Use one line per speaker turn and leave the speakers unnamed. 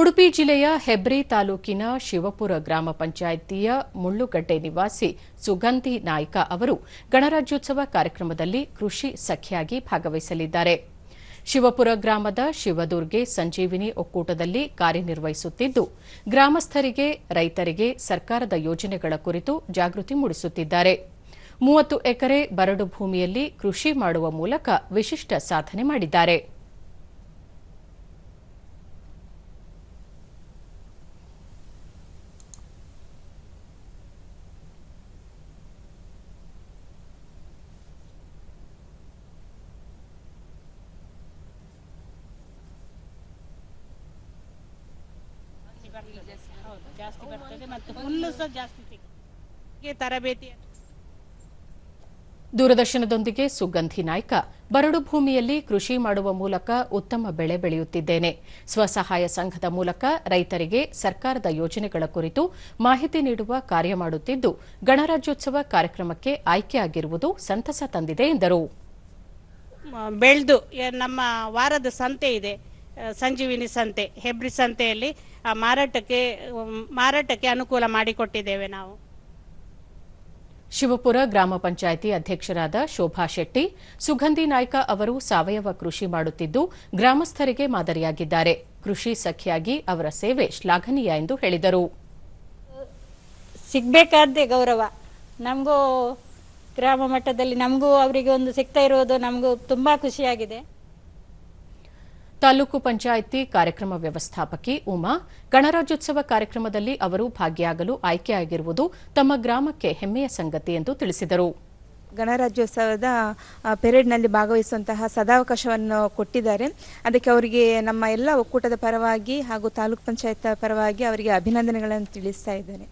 ಉಡುಪಿ ಜಿಲ್ಲೆಯ ಹೆಬ್ರಿ ತಾಲೂಕಿನ ಶಿವಪುರ ಗ್ರಾಮ ಪಂಚಾಯಿತಿಯ ಮುಳ್ಳುಗಡ್ಡೆ ನಿವಾಸಿ ಸುಗಂಧಿ ನಾಯ್ಕ ಅವರು ಗಣರಾಜ್ಯೋತ್ಸವ ಕಾರ್ಯಕ್ರಮದಲ್ಲಿ ಕೃಷಿ ಸಖಿಯಾಗಿ ಭಾಗವಹಿಸಲಿದ್ದಾರೆ. ಶಿವಪುರ ಗ್ರಾಮದ ಶಿವದುರ್ಗೆ ಸಂಜೀವಿನಿ ಒಕ್ಕೂಟದಲ್ಲಿ ಕಾರ್ಯನಿರ್ವಹಿಸುತ್ತಿದ್ದು, ಗ್ರಾಮಸ್ಥರಿಗೆ, ರೈತರಿಗೆ ಸರ್ಕಾರದ ಯೋಜನೆಗಳ ಕುರಿತು ಜಾಗೃತಿ ಮೂಡಿಸುತ್ತಿದ್ದಾರೆ. ಮೂವತ್ತು ಎಕರೆ ಬರಡು ಭೂಮಿಯಲ್ಲಿ ಕೃಷಿ ಮಾಡುವ ಮೂಲಕ ವಿಶಿಷ್ಟ ಸಾಧನೆ ಮಾಡಿದ್ದಾರೆ.
ಹೌದು ಜಾಸ್ತಿ ಬರ್ತದೆ ಮತ್ತು ಹುಲ್ಲು ಸಹ ಜಾಸ್ತಿ ತರಬೇತಿ
ದೂರದರ್ಶನದೊಂದಿಗೆ ಸುಗಂಧಿ ನಾಯ್ಕ. ಬರಡು ಭೂಮಿಯಲ್ಲಿ ಕೃಷಿ ಮಾಡುವ ಮೂಲಕ ಉತ್ತಮ ಬೆಳೆ ಬೆಳೆಯುತ್ತಿದ್ದೇನೆ. ಸ್ವಸಹಾಯ ಸಂಘದ ಮೂಲಕ ರೈತರಿಗೆ ಸರ್ಕಾರದ ಯೋಜನೆಗಳ ಕುರಿತು ಮಾಹಿತಿ ನೀಡುವ ಕಾರ್ಯ ಮಾಡುತ್ತಿದ್ದು ಗಣರಾಜ್ಯೋತ್ಸವ ಕಾರ್ಯಕ್ರಮಕ್ಕೆ ಆಯ್ಕೆಯಾಗಿರುವುದು ಸಂತಸ ತಂದಿದೆ ಎಂದರು.
ಬೆಳೆದು ನಮ್ಮ ವಾರದ ಸಂತೆ ಇದೆ. ಸಂಜೀವಿನಿ ಸಂತೆ ಹೆಬ್ರಿ ಸಂತೆಯಲ್ಲಿ ಆ ಮಾರಾಟಕ್ಕೆ ಮಾರಾಟಕ್ಕೆ ಅನುಕೂಲ ಮಾಡಿಕೊಟ್ಟಿದ್ದೇವೆ ನಾವು.
ಶಿವಪುರ ಗ್ರಾಮ ಪಂಚಾಯಿತಿ ಅಧ್ಯಕ್ಷರಾದ ಶೋಭಾ ಶೆಟ್ಟಿ ಸುಗಂಧಿ ನಾಯ್ಕ ಅವರು ಸಾವಯವ ಕೃಷಿ ಮಾಡುತ್ತಿದ್ದು ಗ್ರಾಮಸ್ಥರಿಗೆ ಮಾದರಿಯಾಗಿದ್ದಾರೆ. ಕೃಷಿ ಸಖಿಯಾಗಿ ಅವರ ಸೇವೆ ಶ್ಲಾಘನೀಯ ಎಂದು ಹೇಳಿದರು.
ಸಿಗಬೇಕಾದ್ದೇ ಗೌರವ. ನಮಗೂ ಗ್ರಾಮ ಮಟ್ಟದಲ್ಲಿ ನಮಗೂ ಅವರಿಗೆ ಒಂದು ಸಿಗ್ತಾ ಇರೋದು ನಮಗೂ ತುಂಬಾ ಖುಷಿಯಾಗಿದೆ.
ತಾಲೂಕು ಪಂಚಾಯಿತಿ ಕಾರ್ಯಕ್ರಮ ವ್ಯವಸ್ಥಾಪಕಿ ಉಮಾ, ಗಣರಾಜ್ಯೋತ್ಸವ ಕಾರ್ಯಕ್ರಮದಲ್ಲಿ ಅವರು ಭಾಗಿಯಾಗಲು ಆಯ್ಕೆಯಾಗಿರುವುದು ತಮ್ಮ ಗ್ರಾಮಕ್ಕೆ ಹೆಮ್ಮೆಯ ಸಂಗತಿ ಎಂದು ತಿಳಿಸಿದರು.
ಗಣರಾಜ್ಯೋತ್ಸವದ ಪೆರೇಡ್ನಲ್ಲಿ ಭಾಗವಹಿಸುವಂತಹ ಸದಾವಕಾಶವನ್ನು ಕೊಟ್ಟಿದ್ದಾರೆ. ಅದಕ್ಕೆ ಅವರಿಗೆ ನಮ್ಮ ಎಲ್ಲ ಒಕ್ಕೂಟದ ಪರವಾಗಿ ಹಾಗೂ ತಾಲೂಕು ಪಂಚಾಯತ್ ಪರವಾಗಿ ಅವರಿಗೆ ಅಭಿನಂದನೆಗಳನ್ನು ತಿಳಿಸ್ತಾ ಇದ್ದೇನೆ.